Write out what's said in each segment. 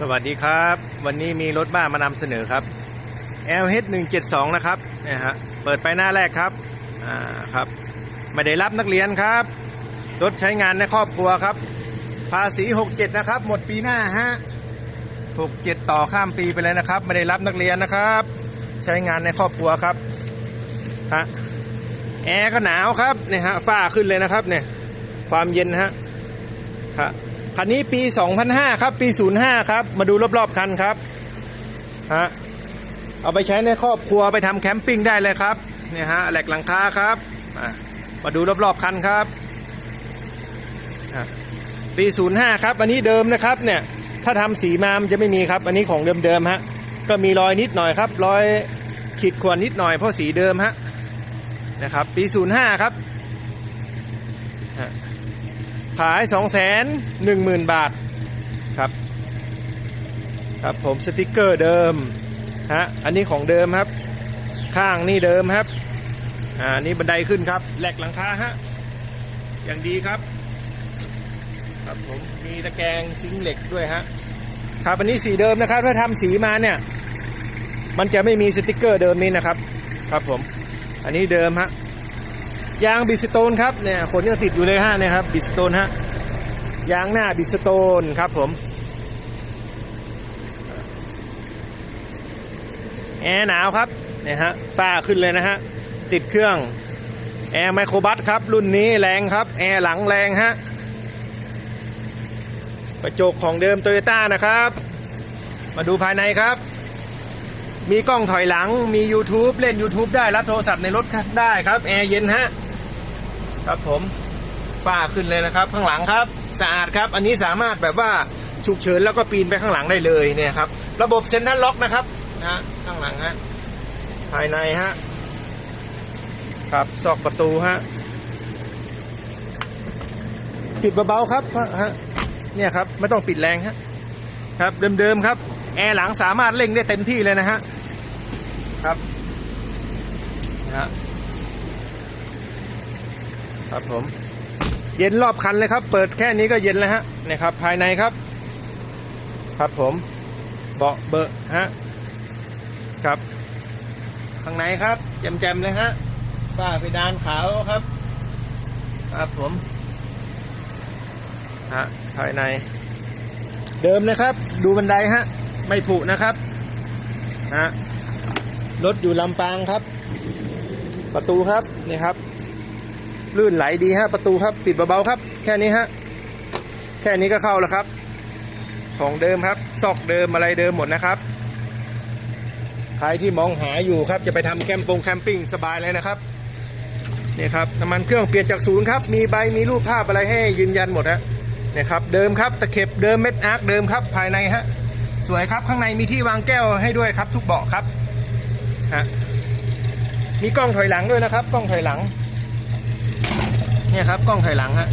สวัสดีครับ วันนี้มีรถบ้านมานำเสนอครับ LH 172 นะครับเนี่ยฮะเปิดไปหน้าแรกครับอ่าครับ ไม่ได้รับนักเรียนครับ รถใช้งานในครอบครัวครับ ภาษี 67 นะครับ หมดปีหน้าฮะ67 ต่อข้ามปีไปเลยนะครับ ไม่ได้รับนักเรียนนะครับ ใช้งานในครอบครัวครับฮะแอร์ก็หนาวครับเนี่ยฮะฝ้าขึ้นเลยนะครับเนี่ยความเย็นฮะฮะ คันนี้ปี 2005 ครับ ปี 05 ครับ มาดูรอบๆคันครับฮะเอาไปใช้ในครอบครัวไปทำแคมปิ้งได้เลยครับเนี่ยฮะแหลกหลังคาครับมาดูรอบๆคันครับปี 05 ครับ อันนี้เดิมนะครับเนี่ยถ้าทำสีมามันจะไม่มีครับ อันนี้ของเดิมๆฮะก็มีรอยนิดหน่อยครับ รอยขีดข่วนนิดหน่อยเพราะสีเดิมฮะนะครับ ปี 05 ครับ ขาย 2 1 0 0 0 0 บาทครับ ครับผมสติกเกอร์เดิมฮะอันนี้ของเดิมครับ ข้างนี่เดิมครับอ่านี่บันไดขึ้นครับแหลกหลังคาฮะอย่างดีครับ ครับผมมีตะแกรงซิงเหล็กด้วยฮะครับอันนี้สีเดิมนะครับถ้าทำสีมาเนี่ย มันจะไม่มีสติกเกอร์เดิมนี้นะครับ ครับผม อันนี้เดิมฮะ ยางบิสโตนครับเนี่ยขนยังติดอยู่เลยฮะเนี่ยครับบิสโตนฮะยางหน้าบิสโตนครับผมแอร์หนาวครับเนี่ยฮะฝ้าขึ้นเลยนะฮะติดเครื่องแอร์ไมโครบัสครับ รุ่นนี้แรงครับ แอร์หลังแรงฮะกระจกของเดิมโตโยต้านะครับ มาดูภายในครับ มีกล้องถอยหลังมี YouTube เล่น YouTube ได้รับโทรศัพท์ในรถได้ครับ แอร์เย็นฮะ ครับผมฝ้าขึ้นเลยนะครับ ข้างหลังครับ สะอาดครับ อันนี้สามารถแบบว่าฉุกเฉินแล้วก็ปีนไปข้างหลังได้เลยเนี่ยครับ ระบบเซ็นทรัลล็อกนะครับนะฮะข้างหลังฮะภายในฮะครับซอกประตูฮะปิดเบาๆครับฮะเนี่ยครับไม่ต้องปิดแรงฮะครับเดิมๆครับ แอร์หลังสามารถเร่งได้เต็มที่เลยนะฮะครับนะฮะ ครับผม เย็นรอบคันเลยครับ เปิดแค่นี้ก็เย็นแล้วฮะนี่ครับ ภายในครับ ครับผมเบาะเบอะฮะครับ ข้างในครับ แจมๆเลยฮะฝ้าเพดานขาวครับ ครับผมฮะภายใน เดิมนะครับ ดูบันไดฮะ ไม่ผุนะครับฮะรถอยู่ลำปางครับ ประตูครับนี่ครับ ลื่นไหลดีฮะประตูครับปิดเบาๆครับ แค่นี้ฮะแค่นี้ก็เข้าแล้วครับ ของเดิมครับซอกเดิมอะไรเดิมหมดนะครับใครที่มองหาอยู่ครับจะไปทำแคมปงแคมปิ้งสบายเลยนะครับนี่ครับน้ำมันเครื่องเปลี่ยนจากศูนย์ครับมีใบมีรูปภาพอะไรให้ยืนยันหมดฮะเนี่ยครับเดิมครับตะเข็บเดิมเม็ดอาร์คเดิมครับภายในฮะสวยครับข้างในมีที่วางแก้วให้ด้วยครับ ทุกเบาะครับฮะมีกล้องถอยหลังด้วยนะครับ กล้องถอยหลัง เนี่ยครับกล้องถอยหลังฮะ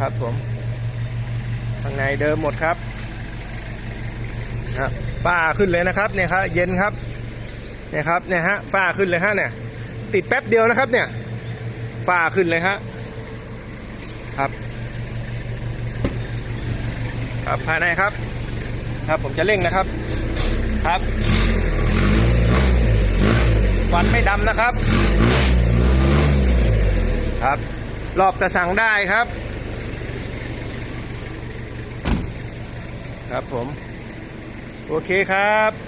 ครับผมข้างในเดิมหมดครับครับฝ้าขึ้นเลยนะครับเนี่ยครับเย็นครับเนี่ยครับเนี่ยฮะฝ้าขึ้นเลยฮะเนี่ยติดแป๊บเดียวนะครับเนี่ยฝ้าขึ้นเลยฮะครับครับภายในครับ ครับผมจะเร่งนะครับครับควันไม่ดำนะครับ ครับ รอบกระสังได้ครับ ครับผม โอเคครับ